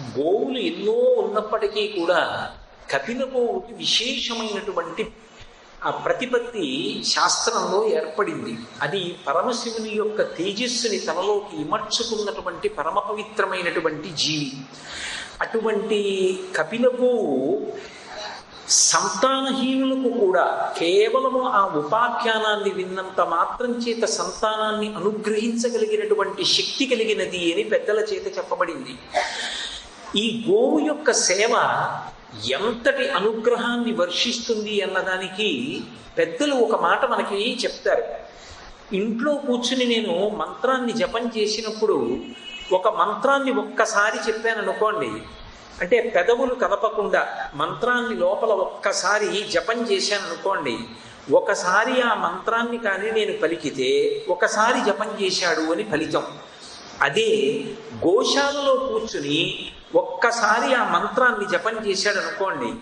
గోవులు ఎన్నో ఉన్నప్పటికీ కూడా కపిల గోవుకి విశేషమైనటువంటి ఆ ప్రతిపత్తి శాస్త్రంలో ఏర్పడింది. అది పరమశివుని యొక్క తేజస్సుని తనలోకి ఇమర్చుకున్నటువంటి పరమ పవిత్రమైనటువంటి జీవి. అటువంటి కపిల గోవు సంతానహీనులకు కూడా కేవలము ఆ ఉపాఖ్యానాన్ని విన్నంత మాత్రం చేత సంతానాన్ని అనుగ్రహించగలిగినటువంటి శక్తి కలిగినది అని పెద్దల చేత చెప్పబడింది. ఈ గోవు యొక్క సేవ ఎంతటి అనుగ్రహాన్ని వర్షిస్తుంది అన్నదానికి పెద్దలు ఒక మాట మనకి చెప్తారు. ఇంట్లో కూర్చుని నేను మంత్రాన్ని జపం చేసినప్పుడు ఒక మంత్రాన్ని ఒక్కసారి చెప్పాను అనుకోండి. అంటే పెదవులు కదపకుండా మంత్రాన్ని లోపల ఒక్కసారి జపం చేశాను అనుకోండి. ఒకసారి ఆ మంత్రాన్ని కానీ నేను పలికితే ఒకసారి జపం చేశాడు అని ఫలితం. అదే గోశాలలో కూర్చుని ఒక్కసారి ఆ మంత్రాన్ని జపం చేశాడు అనుకోండి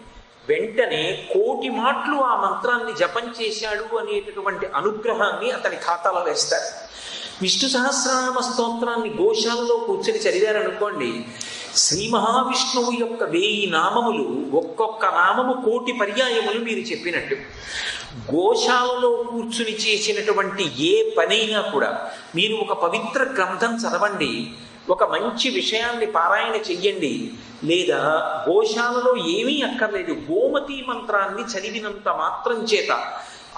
వెంటనే కోటి మాటలు ఆ మంత్రాన్ని జపం చేశాడు అనేటటువంటి అనుగ్రహాన్ని అతని ఖాతాలో వేస్తారు. విష్ణు సహస్రనామ స్తోత్రాన్ని గోశాలలో కూర్చొని చదివారనుకోండి శ్రీ మహావిష్ణువు యొక్క వేయి నామములు ఒక్కొక్క నామము కోటి పర్యాయములు మీరు చెప్పినట్టు. గోశాలలో కూర్చుని చేసినటువంటి ఏ పనైనా కూడా మీరు ఒక పవిత్ర గ్రంథం చదవండి ఒక మంచి విషయాన్ని పారాయణ చెయ్యండి లేదా గోశాలలో ఏమీ అక్కర్లేదు గోమతి మంత్రాన్ని చదివినంత మాత్రం చేత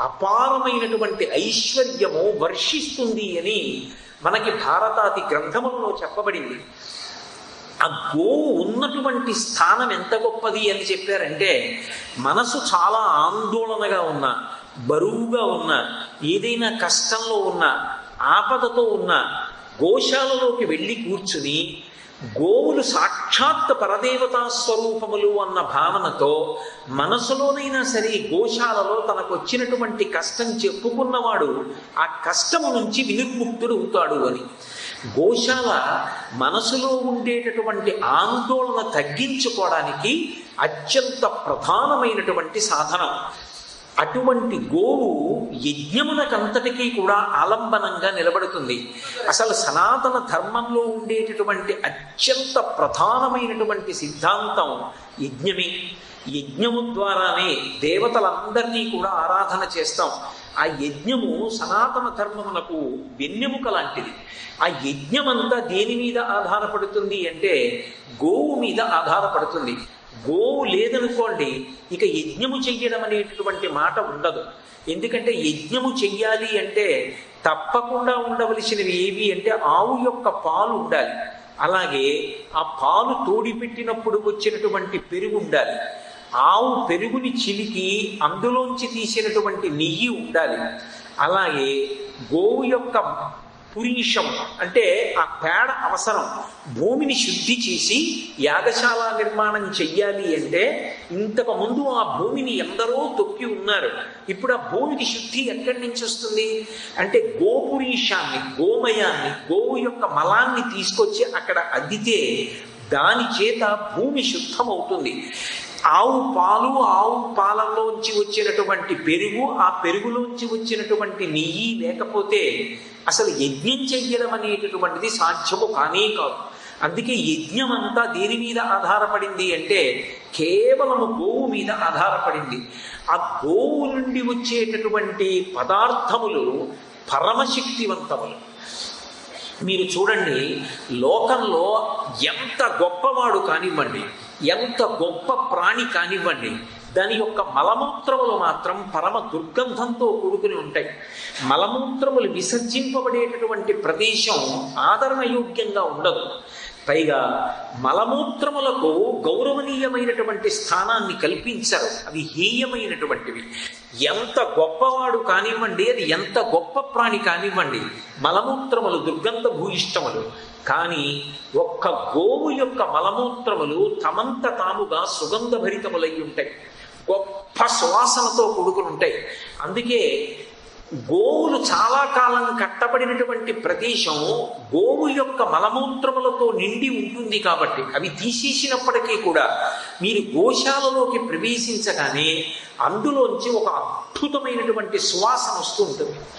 అపారమైనటువంటి ఐశ్వర్యము వర్షిస్తుంది అని మనకి భారతాది గ్రంథములలో చెప్పబడింది. ఆ గోవు ఉన్నటువంటి స్థానం ఎంత గొప్పది అని చెప్పారంటే మనసు చాలా ఆందోళనగా ఉన్న బరువుగా ఉన్న ఏదైనా కష్టంలో ఉన్న ఆపదతో ఉన్న గోశాలలోకి వెళ్ళి కూర్చుని గోవులు సాక్షాత్ పరదేవతా స్వరూపములు అన్న భావనతో మనసులోనైనా సరే గోశాలలో తనకు వచ్చినటువంటి కష్టం చెప్పుకున్నవాడు ఆ కష్టము నుంచి వినిర్ముక్తుడు అవుతాడు అని. గోశాల మనసులో ఉండేటటువంటి ఆందోళన తగ్గించుకోవడానికి అత్యంత ప్రధానమైనటువంటి సాధనం. అటువంటి గోవు యజ్ఞమునకంతటికీ కూడా ఆలంబనంగా నిలబడుతుంది. అసలు సనాతన ధర్మంలో ఉండేటటువంటి అత్యంత ప్రధానమైనటువంటి సిద్ధాంతం యజ్ఞమే. యజ్ఞము ద్వారానే దేవతలందరినీ కూడా ఆరాధన చేస్తాం. ఆ యజ్ఞము సనాతన ధర్మమునకు వెన్నెముక లాంటిది. ఆ యజ్ఞమంతా దేని మీద ఆధారపడుతుంది అంటే గోవు మీద ఆధారపడుతుంది. గోవు లేదనుకోండి ఇక యజ్ఞము చెయ్యడం అనేటటువంటి మాట ఉండదు. ఎందుకంటే యజ్ఞము చెయ్యాలి అంటే తప్పకుండా ఉండవలసినవి ఏవి అంటే ఆవు యొక్క పాలు ఉండాలి. అలాగే ఆ పాలు తోడిపెట్టినప్పుడు వచ్చినటువంటి పెరుగు ఉండాలి. ఆవు పెరుగుని చిలికి అందులోంచి తీసినటువంటి నెయ్యి ఉండాలి. అలాగే గోవు యొక్క పురీషం అంటే ఆ పేడ అవసరం. భూమిని శుద్ధి చేసి యాగశాల నిర్మాణం చెయ్యాలి అంటే ఇంతకు ముందు ఆ భూమిని ఎందరో తొక్కి ఉన్నారు. ఇప్పుడు ఆ భూమికి శుద్ధి ఎక్కడి నుంచి వస్తుంది? అంటే గోపురీషాన్ని గోమయాన్ని గోవు యొక్క మలాన్ని తీసుకొచ్చి అక్కడ అద్దితే దాని చేత భూమి శుద్ధమవుతుంది. ఆవు పాలు ఆవు పాలలోంచి వచ్చినటువంటి పెరుగు ఆ పెరుగులోంచి వచ్చినటువంటి నెయ్యి లేకపోతే అసలు యజ్ఞం చెయ్యడం అనేటటువంటిది సాధ్యము కానే కాదు. అందుకే యజ్ఞం అంతా దేని మీద ఆధారపడింది అంటే కేవలము గోవు మీద ఆధారపడింది. ఆ గోవు నుండి వచ్చేటటువంటి పదార్థములు పరమశక్తివంతములు. మీరు చూడండి లోకంలో ఎంత గొప్పవాడు కానివ్వండి ఎంత గొప్ప ప్రాణి కానివ్వండి దాని యొక్క మలమూత్రములు మాత్రం పరమ దుర్గంధంతో కూడుకుని ఉంటాయి. మలమూత్రములు విసర్జింపబడేటటువంటి ప్రదేశం ఆదరణయోగ్యంగా ఉండదు. పైగా మలమూత్రములకు గౌరవనీయమైనటువంటి స్థానాన్ని కల్పించరు. అవి హీయమైనటువంటివి. ఎంత గొప్పవాడు కానివ్వండి అది ఎంత గొప్ప ప్రాణి కానివ్వండి మలమూత్రములు దుర్గంధ భూయిష్టములు. కానీ ఒక్క గోవు యొక్క మలమూత్రములు తమంత తాముగా సుగంధభరితములై ఉంటాయి. గొప్ప సువాసనతో కూడుకుని ఉంటాయి. అందుకే గోవులు చాలా కాలం కట్టబడినటువంటి ప్రదేశం గోవు యొక్క మలమూత్రములతో నిండి ఉంటుంది కాబట్టి అవి తీసేసినప్పటికీ కూడా మీరు గోశాలలోకి ప్రవేశించగానే అందులోంచి ఒక అద్భుతమైనటువంటి సువాసన వస్తూ ఉంటుంది.